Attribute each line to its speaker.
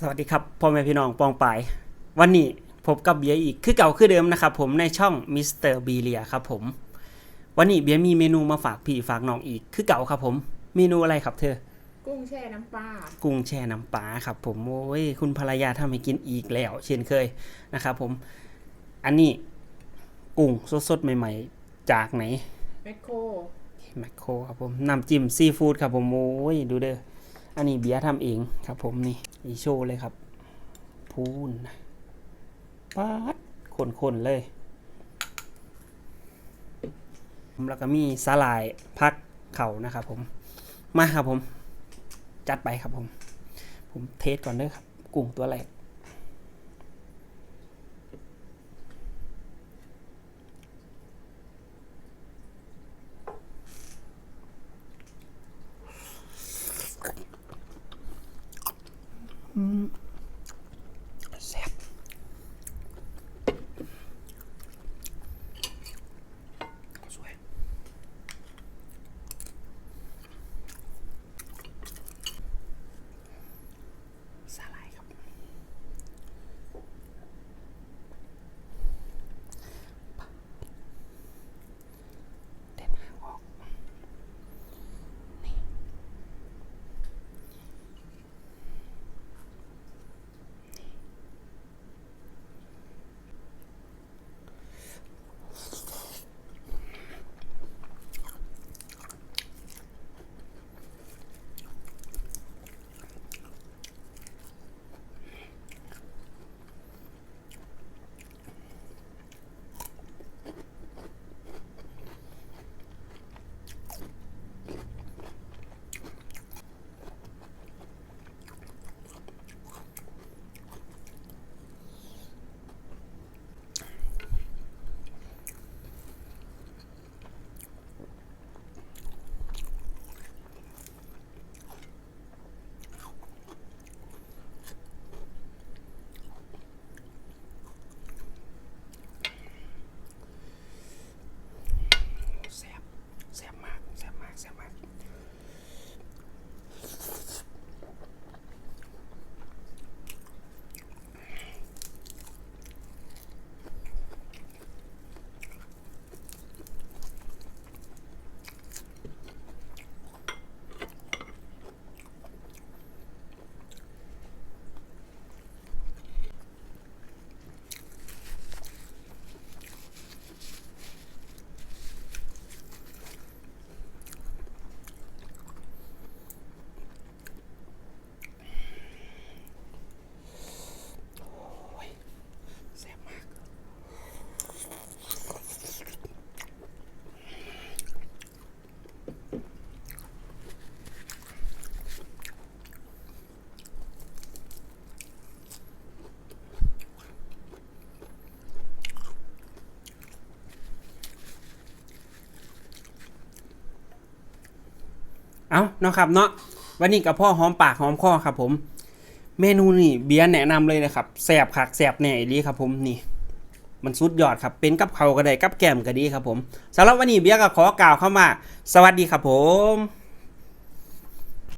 Speaker 1: สวัสดีครับพ่อแม่พี่น้องปองปายวันนี้พบกับเบียร์อีกคือเก่าคือเดิมนะครับผมในช่องมิสเตอร์บีเลียครับผม วันนี้เบียร์มีเมนูมาฝากพี่ฝากน้องอีกคือเก่าครับผม เมนูอะไรครับเธอ
Speaker 2: กุ้งแช่น้ำปลา
Speaker 1: กุ้งแช่น้ำปลาครับผมโอ้ยคุณภรรยาทำให้กินอีกแล้ว เช่นเคยนะครับผม อันนี้กุ้งสดๆใหม่ ๆ จากไหน
Speaker 2: แมคโคร
Speaker 1: แมคโครครับผมน้ำจิ้มซีฟู้ดครับผมโอ้ยดูเด้อ อันนี้เบียร์ทำเองครับผมนี่อีโชว์เลยครับ พูนปัดคนๆเลยแล้วก็มีสาลายพักเข่านะครับผม มาครับผม จัดไปครับผม ผมเทสก่อนเด้อครับ กุ้งตัวแรก เอาเนาะครับเนาะวันนี้กับพ่อหอมปากหอมคอครับผม เมนูนี่เบียร์แนะนำเลยนะครับแสบคักแสบแหน่ดีครับผมนี่ มันสุดยอดครับเป็นกับเขาก็ได้กับแก้มก็ดีครับผมสำหรับวันนี้เบียร์ก็ขอกล่าวเข้ามา สวัสดีครับผม